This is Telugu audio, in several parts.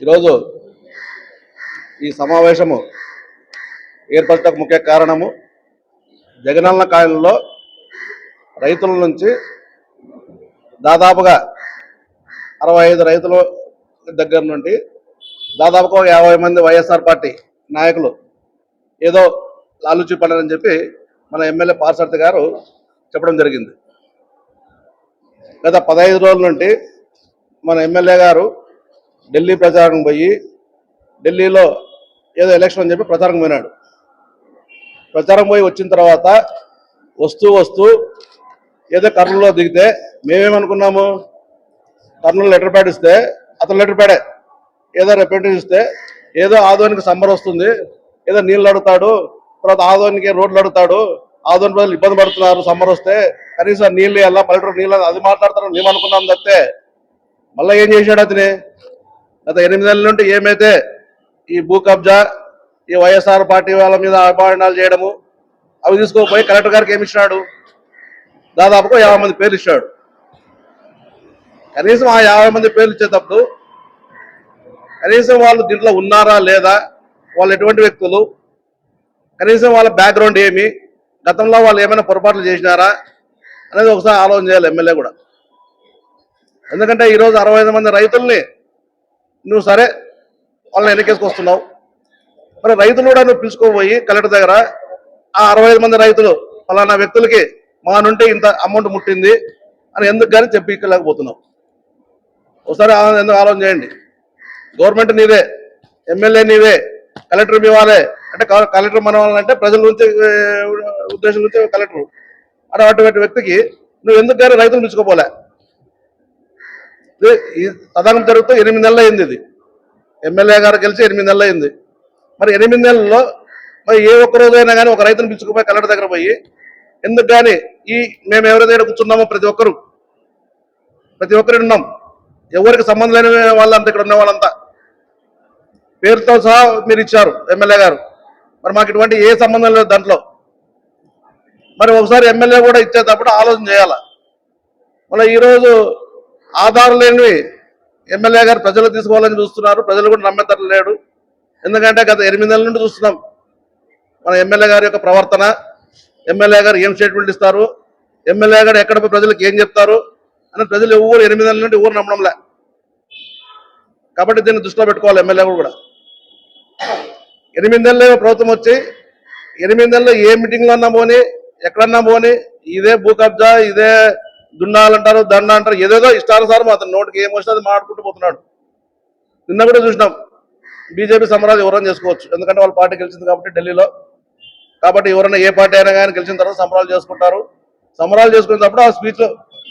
ఈరోజు ఈ సమావేశము ఏర్పడటకు ముఖ్య కారణము జగనన్న కాలంలో రైతుల నుంచి దాదాపుగా అరవై ఐదు రైతుల దగ్గర నుండి దాదాపుగా ఒక యాభై మంది వైఎస్ఆర్ పార్టీ నాయకులు ఏదో లాలుచి పడని చెప్పి మన ఎమ్మెల్యే పార్సర్తి గారు చెప్పడం జరిగింది. గత పదహైదు రోజుల నుండి మన ఎమ్మెల్యే గారు ఢిల్లీ ప్రచారం పోయి ఢిల్లీలో ఏదో ఎలక్షన్ అని చెప్పి ప్రచారం పోయినాడు. ప్రచారం పోయి వచ్చిన తర్వాత వస్తూ వస్తూ ఏదో కర్నూలులో దిగితే మేమేమనుకున్నాము? కర్నూలు లెటర్ ప్యాడ్ ఇస్తే అతను లెటర్ ప్యాడే. ఏదో రెప్యూటేషన్ ఇస్తే ఏదో ఆదోనికి సమ్మర్ వస్తుంది. ఏదో నీళ్ళు అడుగుతాడు తర్వాత ఆదోనికి రోడ్లు అడుగుతాడు ఆదోని ప్రజలు ఇబ్బంది పడుతున్నారు సమ్మర్ వస్తే కనీసం నీళ్ళు ఎలా పల్లెటూరు నీళ్ళు అది మాట్లాడతారు మేము అనుకున్నాం తప్పితే మళ్ళీ ఏం చేశాడు అతని? గత ఎనిమిది నెలల నుండి ఏమైతే ఈ భూ కబ్జా ఈ వైఎస్ఆర్ పార్టీ వాళ్ళ మీద అభిమానాలు చేయడము అవి తీసుకోపోయి కలెక్టర్ గారికి ఏమి ఇచ్చినాడు? దాదాపుగా యాభై మంది పేర్లు ఇచ్చాడు. కనీసం ఆ యాభై మంది పేర్లు ఇచ్చేటప్పుడు కనీసం వాళ్ళు దీంట్లో ఉన్నారా లేదా వాళ్ళు ఎటువంటి వ్యక్తులు కనీసం వాళ్ళ బ్యాక్గ్రౌండ్ ఏమి గతంలో వాళ్ళు ఏమైనా పొరపాట్లు చేసినారా అనేది ఒకసారి ఆలోచన చేయాలి ఎమ్మెల్యే కూడా. ఎందుకంటే ఈరోజు అరవై ఐదు మంది రైతుల్ని నువ్వు సరే వాళ్ళని వెనకేసుకొస్తున్నావు మరి రైతులు కూడా నువ్వు పిలుచుకోబోయి కలెక్టర్ దగ్గర ఆ అరవై ఐదు మంది రైతులు ఫలానా వ్యక్తులకి మా నుండి ఇంత అమౌంట్ ముట్టింది అని ఎందుకు కానీ చెప్పలేకపోతున్నావు ఒకసారి ఎందుకు ఆలోచన చేయండి. గవర్నమెంట్ నీదే ఎమ్మెల్యే నీదే కలెక్టర్ మీ వాళ్ళే. అంటే కలెక్టర్ మన వాళ్ళంటే ప్రజల నుంచి ఉద్దేశం నుంచి కలెక్టర్. అటు అటువంటి వ్యక్తికి నువ్వు ఎందుకు కానీ రైతులు పిలుచుకోపోలే. ఇది ఈ తదనం జరుగుతూ ఎనిమిది నెలలు అయింది ఇది. ఎమ్మెల్యే గారు గెలిచి ఎనిమిది నెలలు అయింది. మరి ఎనిమిది నెలల్లో మరి ఏ ఒక్క రోజైనా కానీ ఒక రైతును పిలుచుకుపోయి కలెక్టర్ దగ్గర పోయి ఎందుకు కానీ ఈ మేము ఎవరైతే ఈడ కూర్చున్నామో ప్రతి ఒక్కరు ప్రతి ఒక్కరు ఉన్నాం. ఎవరికి సంబంధం లేని వాళ్ళంతా ఇక్కడ ఉన్న వాళ్ళంతా. పేరుతో సహా మీరు ఇచ్చారు ఎమ్మెల్యే గారు. మరి మాకు ఇటువంటి ఏ సంబంధం లేదు దాంట్లో. మరి ఒకసారి ఎమ్మెల్యే కూడా ఇచ్చేటప్పుడు ఆలోచన చేయాలి? మళ్ళీ ఈరోజు ఆధారం లేనివి ఎమ్మెల్యే గారు ప్రజలు తీసుకోవాలని చూస్తున్నారు. ప్రజలు కూడా నమ్మేతర లేడు ఎందుకంటే గత ఎనిమిది నెలల నుండి చూస్తున్నాం. మన ఎమ్మెల్యే గారి యొక్క ప్రవర్తన ఎమ్మెల్యే గారు ఏం స్టేట్మెంట్ ఇస్తారు ఎమ్మెల్యే గారు ఎక్కడ ప్రజలకు ఏం చెప్తారు అని ప్రజలు ఎవరు ఎనిమిది నెలల నుండి ఎవరు నమ్మడంలే. కాబట్టి దీన్ని దృష్టిలో పెట్టుకోవాలి ఎమ్మెల్యే కూడా. ఎనిమిది నెలలు ప్రభుత్వం వచ్చి ఎనిమిది నెలలు ఏ మీటింగ్లో అన్నా పోని ఎక్కడన్నా పోని ఇదే భూ కబ్జా ఇదే దున్నాలంటారు దండ అంటారు ఏదేదో ఇష్టానుసారం అతను నోటికి ఏం వచ్చినా అది మాట్లాడుకుంటూ పోతున్నాడు. నిన్న కూడా చూసినాం. బీజేపీ సమరాలు ఎవరైనా చేసుకోవచ్చు. ఎందుకంటే వాళ్ళ పార్టీ గెలిచింది కాబట్టి ఢిల్లీలో. కాబట్టి ఎవరైనా ఏ పార్టీ అయినా కానీ గెలిచిన తర్వాత సమరాలు చేసుకుంటారు. సమరాలు చేసుకునేటప్పుడు ఆ స్పీచ్లో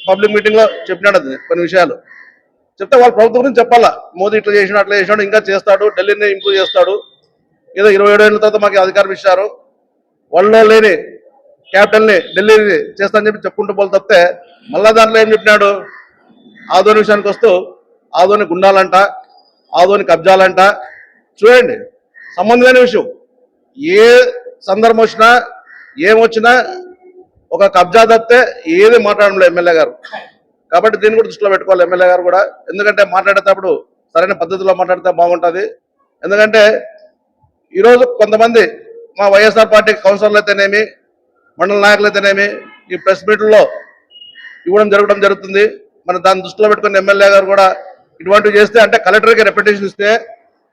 పబ్లిక్ మీటింగ్లో చెప్పినాడు అది కొన్ని విషయాలు. చెప్తే వాళ్ళ ప్రభుత్వం గురించి చెప్పాలా? మోదీ ఇట్లా చేసినాడు అట్లా చేసినాడు ఇంకా చేస్తాడు ఢిల్లీని ఇంప్రూవ్ చేస్తాడు. ఏదో ఇరవై ఏడు ఏళ్ళ తర్వాత మాకు అధికారం ఇచ్చారు. వాళ్ళలో లేని క్యాపిటల్ని ని ఢిల్లీని చేస్తానని చెప్పి చెప్పుకుంటూ పోలు తప్పితే మళ్ళా దాంట్లో ఏం చెప్పినాడు? ఆదోని విషయానికి వస్తూ ఆదోని గుండాలంట ఆదోని కబ్జాలంట. చూడండి సంబంధమైన విషయం. ఏ సందర్భం వచ్చినా ఏమొచ్చినా ఒక కబ్జా తప్పితే ఏది మాట్లాడడం ఎమ్మెల్యే గారు. కాబట్టి దీన్ని కూడా దృష్టిలో పెట్టుకోవాలి ఎమ్మెల్యే గారు కూడా. ఎందుకంటే మాట్లాడేటప్పుడు సరైన పద్ధతిలో మాట్లాడితే బాగుంటుంది. ఎందుకంటే ఈరోజు కొంతమంది మా వైఎస్ఆర్ పార్టీ కౌన్సిలర్లు అయితేనేమి మండల నాయకులైతేనేమి ఈ ప్రెస్ మీట్లో ఇవ్వడం జరగడం జరుగుతుంది. మన దాన్ని దృష్టిలో పెట్టుకుని ఎమ్మెల్యే గారు కూడా ఇటువంటివి చేస్తే అంటే కలెక్టర్కి రెప్యుటేషన్ ఇస్తే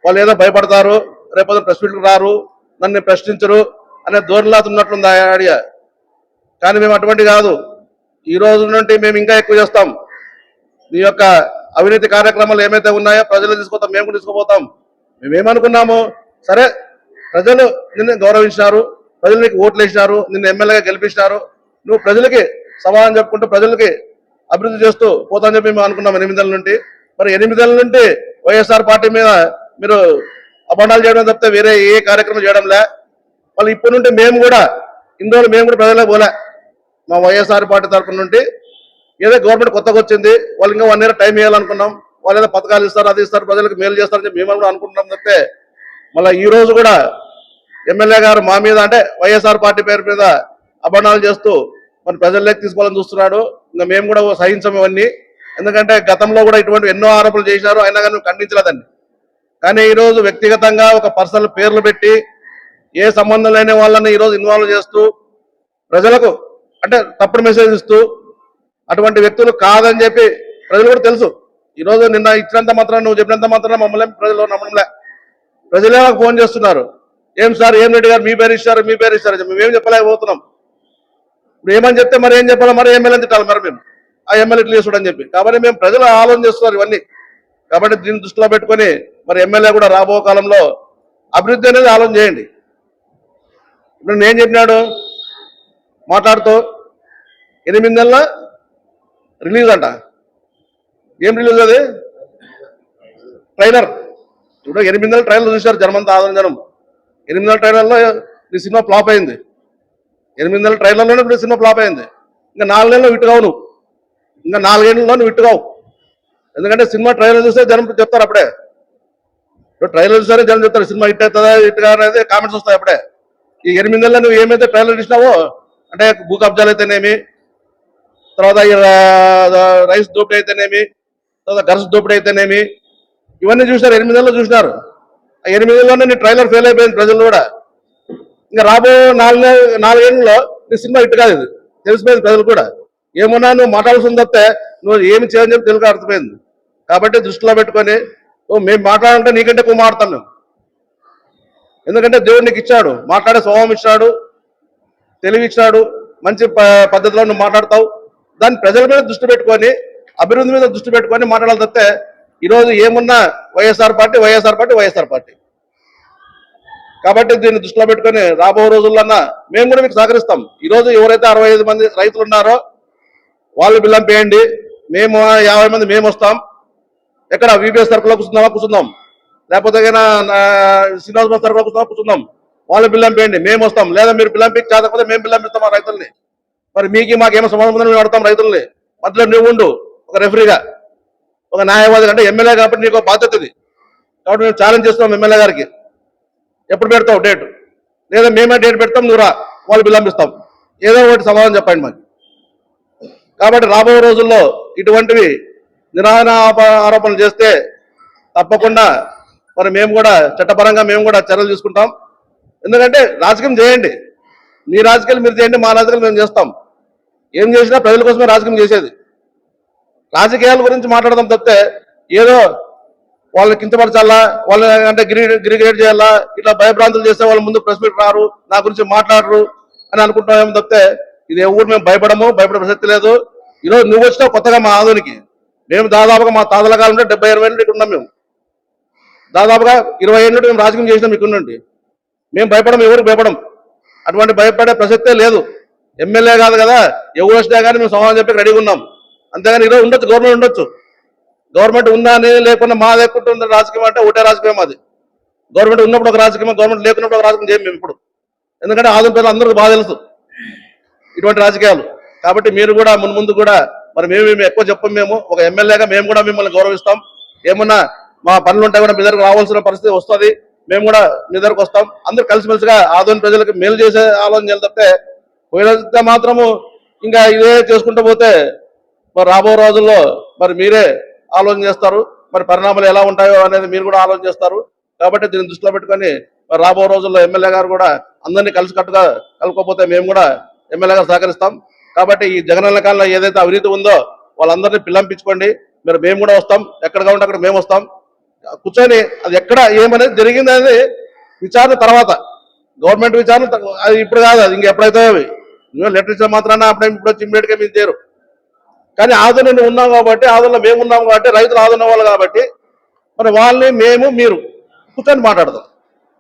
వాళ్ళు ఏదో భయపడతారు రేపు ప్రెస్ మీట్కి రారు నన్ను ప్రశ్నించరు అనే ధోరణిలా ఉన్నట్లుంది ఆ ఐడియా. కానీ మేము అటువంటి కాదు. ఈ రోజు నుండి మేము ఇంకా ఎక్కువ చేస్తాం. మీ యొక్క అవినీతి కార్యక్రమాలు ఏమైతే ఉన్నాయో ప్రజలు తీసుకుపోతాం మేము కూడా తీసుకుపోతాం. మేమేమనుకున్నాము సరే ప్రజలు నిన్ను గౌరవించినారు ప్రజలు నీకు ఓట్లు వేసినారు నిన్ను ఎమ్మెల్యేగా గెలిపించినారు. నువ్వు ప్రజలకి సమాధానం చెప్పుకుంటూ ప్రజలకి అభివృద్ధి చేస్తూ పోతాని చెప్పి మేము అనుకున్నాం ఎనిమిదేళ్ళ నుండి. మరి ఎనిమిదేళ్ళ నుండి వైఎస్ఆర్ పార్టీ మీద మీరు అభండాలు చేయడం తప్పితే వేరే ఏ కార్యక్రమం చేయడంలే. వాళ్ళు ఇప్పటి నుండి మేము కూడా ఇన్ని మేము కూడా ప్రజలకు పోలే. మా వైఎస్ఆర్ పార్టీ తరఫున నుండి ఏదో గవర్నమెంట్ కొత్తగా వచ్చింది వాళ్ళు ఇంకా వన్ ఇయర్ టైం ఇవ్వాలనుకున్నాం. వాళ్ళు ఏదో పథకాలు ఇస్తారు అది ఇస్తారు ప్రజలకు మేలు చేస్తారని చెప్పి మేము కూడా అనుకుంటున్నాం తప్పితే మళ్ళీ ఈ రోజు కూడా ఎమ్మెల్యే గారు మా మీద అంటే వైఎస్ఆర్ పార్టీ పేరు మీద అభరణాలు చేస్తూ మన ప్రజల్లోకి తీసుకోవాలని చూస్తున్నాడు. ఇంకా మేము కూడా సహించం ఇవన్నీ. ఎందుకంటే గతంలో కూడా ఇటువంటి ఎన్నో ఆరోపణలు చేసినారు. అయినా కానీ ఖండించలేదండి. కానీ ఈరోజు వ్యక్తిగతంగా ఒక పర్సనల్ పేర్లు పెట్టి ఏ సంబంధం లేని వాళ్ళని ఈరోజు ఇన్వాల్వ్ చేస్తూ ప్రజలకు అంటే తప్పుడు మెసేజ్ ఇస్తూ అటువంటి వ్యక్తులు కాదని చెప్పి ప్రజలు కూడా తెలుసు. ఈరోజు నిన్న ఇచ్చినంత మాత్రం నువ్వు చెప్పినంత మాత్రం మమ్మల్ని ప్రజలు నమ్మడంలే ప్రజలే ఫోన్ చేస్తున్నారు. ఏం సార్ ఏం రెడ్డి గారు మీ పేరు ఇస్తారు మీ పేరు ఇస్తారు మేమేం చెప్పలేకపోతున్నాం. ఇప్పుడు ఏమని చెప్తే మరి ఏం చెప్పాలి? మరి ఎమ్మెల్యే తిట్టాలి మరి మేము. ఆ ఎమ్మెల్యే ఇట్లా చేసుడు అని చెప్పి. కాబట్టి మేము ప్రజలు ఆలోచన చేస్తున్నారు ఇవన్నీ. కాబట్టి దీన్ని దృష్టిలో పెట్టుకొని మరి ఎమ్మెల్యే కూడా రాబో కాలంలో అభివృద్ధి అనేది ఆలోచన చేయండి. ఇప్పుడు నేను చెప్పినాడు మాట్లాడుతూ ఎనిమిది నెలల రిలీజ్ అంట. ఏం రిలీజ్ అది? ట్రైలర్. ఇప్పుడు ఎనిమిది నెలల ట్రైలర్ చూశారు జనమంతా ఆదరణ జనం. ఎనిమిది నెలల ట్రైలర్లో నీ సినిమా ఫ్లాప్ అయింది. ఎనిమిది నెలల ట్రైలర్లోనే ఇప్పుడు సినిమా ఫ్లాప్ అయింది. ఇంకా నాలుగు నెలలు విట్టుగావు నువ్వు. ఇంకా నాలుగేళ్ళలో నువ్వు విట్టుగావు ఎందుకంటే సినిమా ట్రైలర్ చూస్తే జనం చెప్తారు అప్పుడే. ఇప్పుడు ట్రైలర్ చూస్తే జనం చెప్తారు సినిమా హిట్ అవుతుందా హిట్ అనేది కామెంట్స్ వస్తాయి అప్పుడే. ఈ ఎనిమిది నెలలు నువ్వు ఏమైతే ట్రైలర్ ఇచ్చినావో అంటే భూ కబ్జాలు అయితేనేమి తర్వాత ఈ రైస్ దోపిడీ అయితేనేమి తర్వాత గర్స్ దోపిడీ అయితేనేమి ఇవన్నీ చూసినారు ఎనిమిది నెలలు చూసినారు. ఎనిమిదిలోనే నీ ట్రైలర్ ఫెయిల్ అయిపోయింది ప్రజలు కూడా. ఇంకా రాబో నాలుగు నెల- నాలుగేళ్ళలో నీ సినిమా ఇట్టు కాదు ఇది. తెలిసిపోయింది ప్రజలు కూడా. ఏమన్నా నువ్వు మాట్లాడాల్సింది తప్పితే నువ్వు ఏమి చేయని చెప్పి తెలుగు అర్థమైంది. కాబట్టి దృష్టిలో పెట్టుకొని ఓ మేము మాట్లాడాలంటే నీకంటే ఎక్కువ మాట్లాడతాను ఎందుకంటే దేవుడు నీకు ఇచ్చాడు. మాట్లాడే స్వభావం ఇచ్చాడు. తెలివి ఇచ్చాడు. మంచి ప- పద్ధతిలో నువ్వు మాట్లాడతావు. దాన్ని ప్రజల మీద దృష్టి పెట్టుకొని అభివృద్ధి మీద దృష్టి పెట్టుకొని మాట్లాడాలి తప్పితే ఈరోజు ఏమున్నా YSR party YSR party YSR party. కాబట్టి దీన్ని దృష్టిలో పెట్టుకొని రాబో రోజుల్లోన్నా మేము కూడా మీకు సహకరిస్తాం. ఈరోజు ఎవరైతే అరవై ఐదు మంది రైతులు ఉన్నారో వాళ్ళు బిల్లం పేయండి. మేము యాభై మంది మేము వస్తాం. ఎక్కడ విబిఎస్ తరఫులో కూర్చుందామా? కూర్చుందాం. లేకపోతే శ్రీనివాస బస్ తరఫులో కూర్చుందామా? కూర్చుందాం. వాళ్ళు బిల్లం పేయండి. మేము వస్తాం. లేదా మీరు బిల్లం పీకి చేతకపోతే మేము బిల్లం పెడతాం రైతుల్ని. మరి మీకు మాకేమో సంబంధం ఉందని మేము అడతాం రైతుల్ని. మధ్యలో నువ్వు ఉండు ఒక రెఫరీగా ఒక న్యాయవాది అంటే ఎమ్మెల్యే కాబట్టి నీకు బాధ్యత ఇది. కాబట్టి మేము ఛాలెంజ్ చేస్తున్నాం ఎమ్మెల్యే గారికి. ఎప్పుడు పెడతావు? డేట్ లేదా మేమే డేట్ పెడతాం నువ్వు రా. వాళ్ళు విలంబిస్తాం. ఏదో ఒకటి సమాధానం చెప్పండి మాకు. కాబట్టి రాబోయే రోజుల్లో ఇటువంటివి నిరాహరణ ఆరోపణలు చేస్తే తప్పకుండా మరి మేము కూడా చట్టపరంగా మేము కూడా చర్యలు తీసుకుంటాం. ఎందుకంటే రాజకీయం చేయండి. మీ రాజకీయాలు మీరు చేయండి మా రాజకీయాలు మేము చేస్తాం. ఏం చేసినా ప్రజల కోసమే రాజకీయం చేసేది. రాజకీయాల గురించి మాట్లాడడం తప్పితే ఏదో వాళ్ళని కించపరచాలా వాళ్ళ అంటే గిరి గిరిగ్రేడ్ చేయాలా ఇట్లా భయభ్రాంతులు చేస్తే వాళ్ళ ముందు ప్రెస్ మీట్ రారు నా గురించి మాట్లాడరు అని అనుకుంటామేమో తప్పితే ఇది ఎవరు మేము భయపడము భయపడే ప్రసక్తి లేదు. ఈరోజు నువ్వు వచ్చినావు కొత్తగా మా ఆధునికి మేము దాదాపుగా మా తాతల కాలంలో డెబ్బై ఇరవై నుండి ఇక్కడ ఉన్నాం మేము. దాదాపుగా ఇరవై ఏళ్ళు మేము రాజకీయం చేసినాం ఇక్కడ నుండి. మేము భయపడం ఎవరికి భయపడం అటువంటి భయపడే ప్రసక్తే లేదు. ఎమ్మెల్యే కాదు కదా ఎవరు వచ్చినా కానీ మేము సమాధానం చెప్పి రెడీగా ఉన్నాం. అంతేగాని ఈరోజు ఉండొచ్చు గవర్నమెంట్ ఉండొచ్చు. గవర్నమెంట్ ఉందా అనేది లేకుండా మా లేకుండా రాజకీయం అంటే ఒకటే రాజకీయం అది. గవర్నమెంట్ ఉన్నప్పుడు ఒక రాజకీయం గవర్నమెంట్ లేకున్నప్పుడు ఒక రాజకీయం చేయం మేము ఇప్పుడు. ఎందుకంటే ఆదిమ పేద అందరికీ బాగా తెలుసు. ఇటువంటి రాజకీయాలు. కాబట్టి మీరు కూడా మున్ ముందు కూడా మరి మేము మేము ఎక్కువ చెప్పం మేము. ఒక ఎమ్మెల్యేగా మేము కూడా మిమ్మల్ని గౌరవిస్తాం. ఏమన్నా మా పనులు ఉంటే కూడా మీ దగ్గరకు రావాల్సిన పరిస్థితి వస్తుంది. మేము కూడా మీ దగ్గరకు వస్తాం. అందరు కలిసిమెలిసిగా ఆదోని ప్రజలకు మేలు చేసే ఆలోచన తప్పితే పోయినంత మాత్రము ఇంకా ఇదే చేసుకుంటూ పోతే మరి రాబో రోజుల్లో మరి మీరే ఆలోచన చేస్తారు. మరి పరిణామాలు ఎలా ఉంటాయో అనేది మీరు కూడా ఆలోచన చేస్తారు. కాబట్టి దీన్ని దృష్టిలో పెట్టుకొని మరి రాబో రోజుల్లో ఎమ్మెల్యే గారు కూడా అందరినీ కలిసికట్టుగా కలుపుకోపోతే మేము కూడా ఎమ్మెల్యే గారు సహకరిస్తాం. కాబట్టి ఈ జగనన్న కాలంలో ఏదైతే అవినీతి ఉందో వాళ్ళందరినీ పిల్లంపించుకోండి మరి మేము కూడా వస్తాం. ఎక్కడ కావాలంటే అక్కడ మేము వస్తాం. కూర్చొని అది ఎక్కడ ఏమనేది జరిగింది అనేది విచారణ తర్వాత. గవర్నమెంట్ విచారణ అది ఇప్పుడు కాదు అది ఇంకెప్పుడైతే నువ్వు లెటర్ ఇచ్చిన మాత్రాన అప్పుడే ఇప్పుడు వచ్చి ఇమ్మీడియట్గా మీరు చేరు. కానీ ఆదరణ ఉన్నాం కాబట్టి ఆదరణ మేము ఉన్నాం కాబట్టి రైతులు ఆదరణ వాళ్ళు కాబట్టి మరి వాళ్ళని మేము మీరు కూర్చొని మాట్లాడదాం.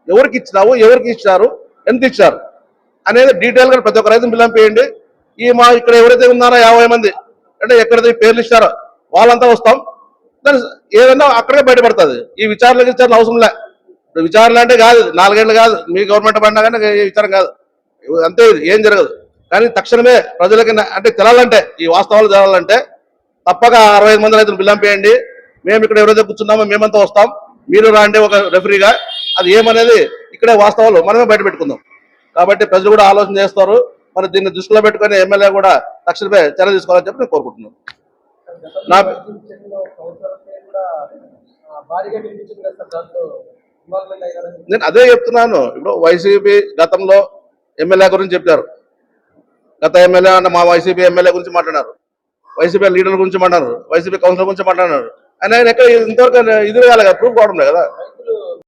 ఎవరికి ఇచ్చినావు ఎవరికి ఇచ్చారు ఎంత ఇచ్చారు అనేది డీటెయిల్గా ప్రతి ఒక్క రైతుని పిల్లంపేయండి ఈ మా ఇక్కడ ఎవరైతే ఉన్నారో యాభై మంది అంటే ఎక్కడైతే పేర్లు ఇచ్చారో వాళ్ళంతా వస్తాం. దాని ఏదన్నా అక్కడే బయటపడుతుంది. ఈ విచారణ విచారణ అవసరం లే. విచారణ అంటే కాదు నాలుగేళ్ళు కాదు మీ గవర్నమెంట్ పడినా కానీ విచారం కాదు. అంతే ఇది ఏం జరగదు. కానీ తక్షణమే ప్రజలకి అంటే తెలాలంటే ఈ వాస్తవాలు తెలాలంటే తప్పక అరవై ఐదు మంది రైతులు బిల్లంపేయండి మేము ఇక్కడ ఎవరైతే కూర్చున్నామో మేమంతా వస్తాం. మీరు రాండి ఒక రెఫరీగా అది ఏమనేది ఇక్కడే వాస్తవాలు మనమే బయట పెట్టుకుందాం. కాబట్టి ప్రజలు కూడా ఆలోచన చేస్తారు. మరి దీన్ని దృష్టిలో పెట్టుకొని ఎమ్మెల్యే కూడా తక్షణమే చర్య తీసుకోవాలని చెప్పి నేను కోరుకుంటున్నాను. నా- నేను అదే చెప్తున్నాను. ఇప్పుడు వైసీపీ గతంలో ఎమ్మెల్యే గురించి చెప్పారు. గత ఎమ్మెల్యే అంటే మా వైసీపీ ఎమ్మెల్యే గురించి మాట్లాడారు. వైసీపీ లీడర్ గురించి మాట్లాడారు. వైసీపీ కౌన్సిలర్ గురించి మాట్లాడారు. ఆయన ఆయన ఎక్కడ ఇంతవరకు ఇది కాలేదు కదా ప్రూఫ్ కావడం లేదు కదా.